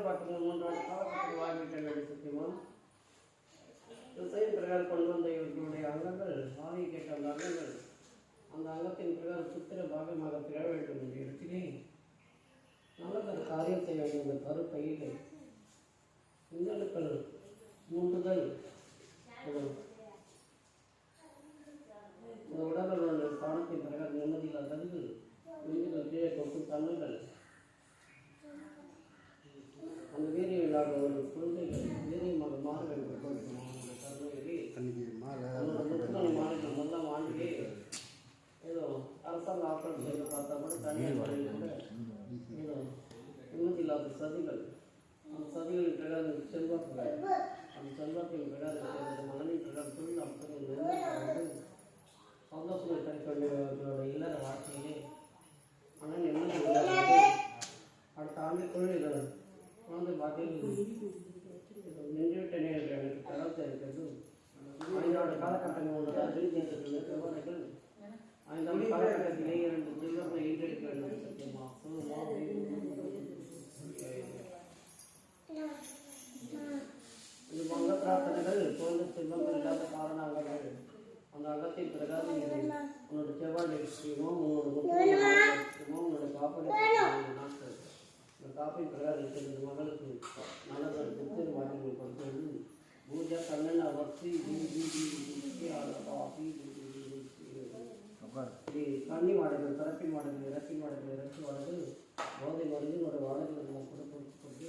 பார்த்து மூன்று காலகட்டத்தில் வாழ்விட்டனர் சத்தியமா. திசையின் பிரகாரம் கொண்டு வந்த இவர்களுடைய அங்கங்கள் ஆவி கேட்ட அந்த அங்கங்கள் அந்த அங்கத்தின் பிரகாரம் சுத்திர பாகமாக பெற வேண்டும் என்ற இடத்திலே நல்லதொரு காரியம் செய்ய வேண்டும் என்ற கருப்பையிலே இன்னலுக்கள் மூன்றுதல். ஒரு இந்த உடல்களோட ஸ்தானத்தின் பிரகாரம் நிம்மதியில் தந்து உயிர்கள் கீழே கொடுக்கும் தன்னுங்கள் அந்த வீரியம் இல்லாத ஒரு குழந்தைகள் வீரியமாக மாற வேண்டும் கொடுக்கும் அவனுடைய கருணையிலே அன்னைக்கு மாலை. அவனோட முத்துக்கள் மாறின முதல் ஆண்டிலே ஏதோ அரசாங்க ஆட்கள் செய்து பார்த்தா கூட தனியார் பள்ளியில் கூட ஏதோ நிம்மதி இல்லாத சதிகள். அந்த சதிகளின் பிரகாரம் செல்வாக்குகள். அந்த செல்வாக்கின் அந்த மனதின் பிரகாரம் தொழில் வந்து சந்தோஷங்கள் கிடைக்க வேண்டியவர்களோட இல்லற வாழ்க்கையிலே ஐந்தாண்டு காலகட்டத்திலே இரண்டு ஈன்றெடுக்க வேண்டும் சத்தியமா இது மங்க பிரார்த்தனைகள் குழந்தை செல்வங்கள் இல்லாத காரணங்கள் அந்த அகத்தின் பிரகாரம் உன்னோட செவ்வாய் லட்சியமோ உன்னோட முக்கியமோ உன்னோட காப்பீடு இந்த காப்பின் பிரகாரம் இருக்கிறது மகளுக்கு நல்லது புத்தர் வாக்கியங்கள் கொடுக்கிறது பூஜா கண்ணன் அவர்த்தி இது கன்னி மாடுகள் பிறப்பின் மாடுகள் இறப்பின் மாடுகள் இறப்பி மாடுகள் போதை மருந்தினோட வாடகை எல்லாம் கூட கொடுத்து கொண்டு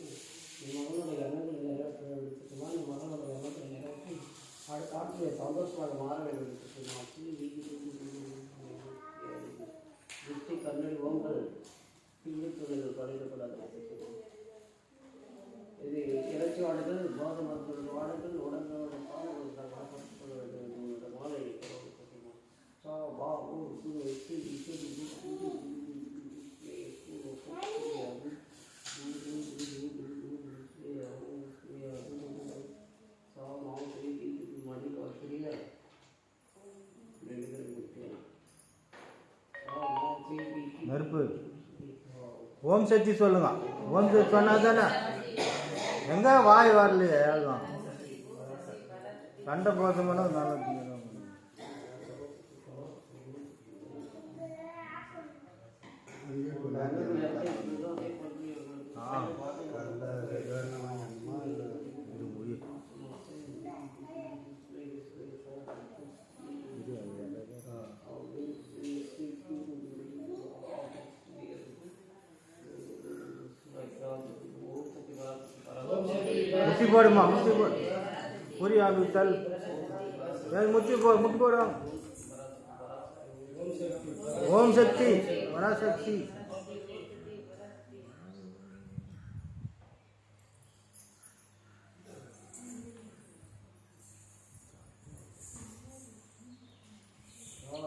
என் மகனுடைய எண்ணங்களை நிறைவேற்ற வேண்டும் என் மகனுடைய எண்ணங்களை நிறைவேற்றி அடுத்த ஆட்சியை சந்தோஷமாக மாற வேண்டும் திருஷ்டி கண்ணில் ஓங்கள் பிள்ளை தொழில்கள் படைக்கப்படாது இது இறைச்சி வாடகள் போதை மருத்துவ வாடகள் உடல் ஓம் சக்தி சொல்லுங்க. ஓம் சக்தி சொன்னா தானே எங்க வாய் வரலையே? எழுதும் சண்டை போதுமான நல்லது ஆ. முத்தி போடுமா முத்தி போடு பொரி ஆளு தல் ஏய், முத்தி போ முட்டி போடும் ஓம் சக்தி பராசக்தி ஓம்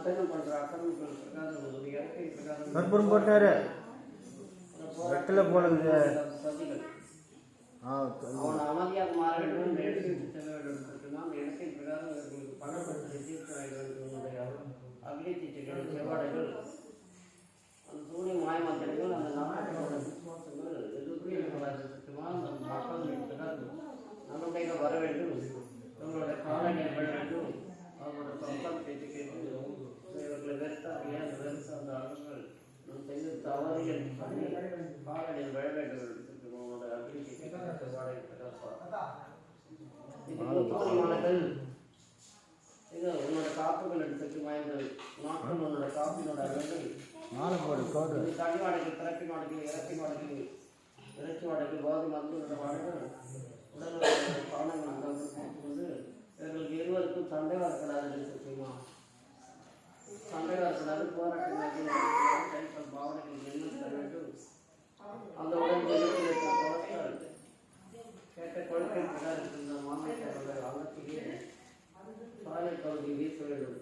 எதிர்ப்பு அந்த மக்கள் பிரகாரம் நம்முடைய வர வேண்டும். இவங்களோட காலங்கள் வேண்டும். அவங்களோட சொந்தம் பேச்சு கேட்டு இவர்களை வெறுத்தார் ஏன் வெறுத்த அந்த அகங்கள் நம் செய்த தவறு என்று சொல்லி காலடியில் விழ வேண்டும் என்று சொல்லி உங்களோட அபிநீதி செவ்வாடை பிரகாசம் இது உன்னோட காப்புகள் எடுத்துட்டு வாய்ந்தது நாட்கள் உன்னோட காப்பினோட அழகு மாலை போடு கோடு தனி வாடகை பிறப்பி வாடகை இறப்பி வாடகை இறைச்சி வாடகை போதை மருந்து வாடகை உடல் பானங்கள் அங்கே வந்து இவர்களுக்கு இருவருக்கும் சண்டை வரக்கூடாது என்று தெரியுமா சண்டை வரக்கூடாது போராட்டம் பாவனைகள் என்ன வேண்டும் அந்த உடல் போராட்டம் கேட்ட கொள்கை பிரகாரம் இருந்த மாநிலத்தோட அங்கத்திலே சாலை பகுதி வீச வேண்டும்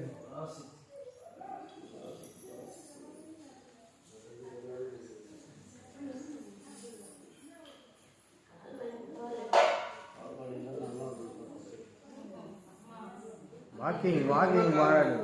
வாக்கிங் வாக்கிங் மாறாடு